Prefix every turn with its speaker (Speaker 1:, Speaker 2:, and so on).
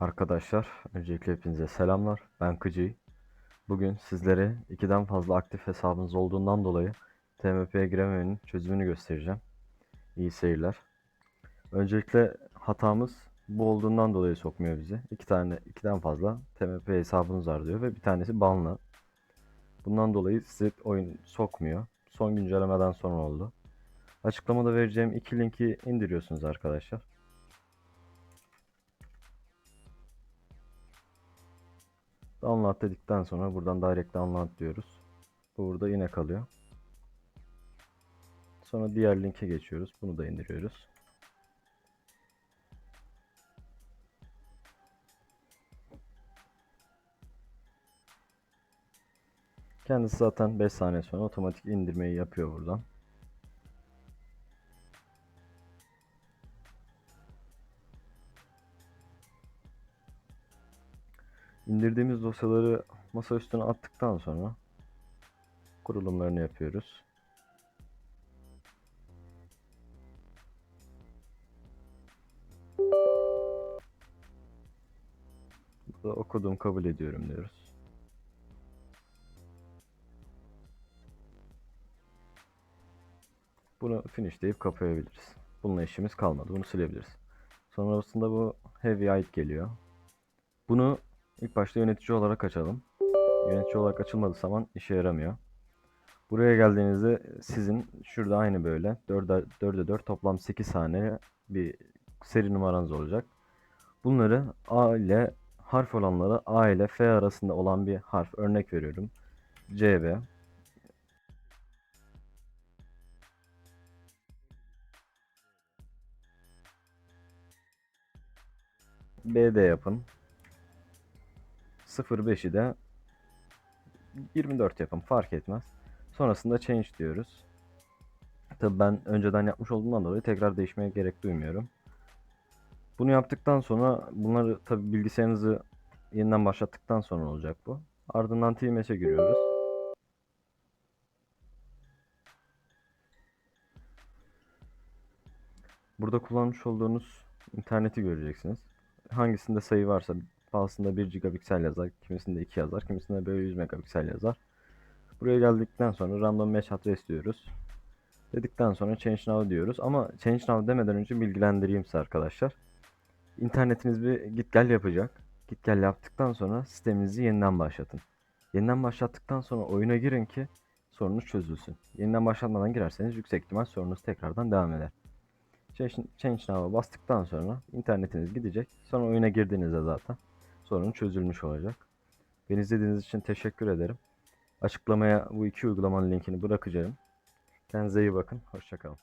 Speaker 1: Arkadaşlar, öncelikle hepinize selamlar. Ben Kıcı. Bugün sizlere ikiden fazla aktif hesabınız olduğundan dolayı TMP'ye girememenin çözümünü göstereceğim. İyi seyirler. Öncelikle hatamız bu olduğundan dolayı sokmuyor bizi. İki tane, ikiden fazla TMP hesabınız var diyor ve bir tanesi banlı. Bundan dolayı sizi oyun sokmuyor. Son güncellemeden sonra oldu. Açıklamada vereceğim iki linki indiriyorsunuz arkadaşlar. Download dedikten sonra buradan direct download diyoruz. Bu burada yine kalıyor. Sonra diğer linke geçiyoruz. Bunu da indiriyoruz. Kendisi zaten 5 saniye sonra otomatik indirmeyi yapıyor buradan. İndirdiğimiz dosyaları masa üstüne attıktan sonra kurulumlarını yapıyoruz. Burada okudum kabul ediyorum diyoruz. Bunu finish deyip kapayabiliriz. Bununla işimiz kalmadı. Bunu silebiliriz. Sonrasında bu heavy ait geliyor. Bunu ilk başta yönetici olarak açalım. Yönetici olarak açılmadığı zaman işe yaramıyor. Buraya geldiğinizde sizin şurada aynı böyle 4'e 4'e 4 toplam 8 tane bir seri numaranız olacak. Bunları A ile harf olanları A ile F arasında olan bir harf örnek veriyorum. CB BD yapın. 05'i de 24 yapın fark etmez. Sonrasında change diyoruz. Tabi ben önceden yapmış olduğumdan dolayı tekrar değişmeye gerek duymuyorum. Bunu yaptıktan sonra bunları tabi bilgisayarınızı yeniden başlattıktan sonra olacak bu. Ardından TMS'e giriyoruz. Burada kullanmış olduğunuz interneti göreceksiniz. Hangisinde sayı varsa bazısında 1 gigapiksel yazar, kimisinde 2 yazar, kimisinde böyle 100 megapiksel yazar. Buraya geldikten sonra random match address diyoruz. Dedikten sonra change now diyoruz ama change now demeden önce bilgilendireyim size arkadaşlar. İnternetiniz bir git gel yapacak. Git gel yaptıktan sonra sisteminizi yeniden başlatın. Yeniden başlattıktan sonra oyuna girin ki sorunuz çözülsün. Yeniden başlatmadan girerseniz yüksek ihtimal sorunuz tekrardan devam eder. Change, change now'a bastıktan sonra internetiniz gidecek. Sonra oyuna girdiğinizde zaten sorun çözülmüş olacak. Beni izlediğiniz için teşekkür ederim. Açıklamaya bu iki uygulamanın linkini bırakacağım. Kendinize iyi bakın. Hoşçakalın.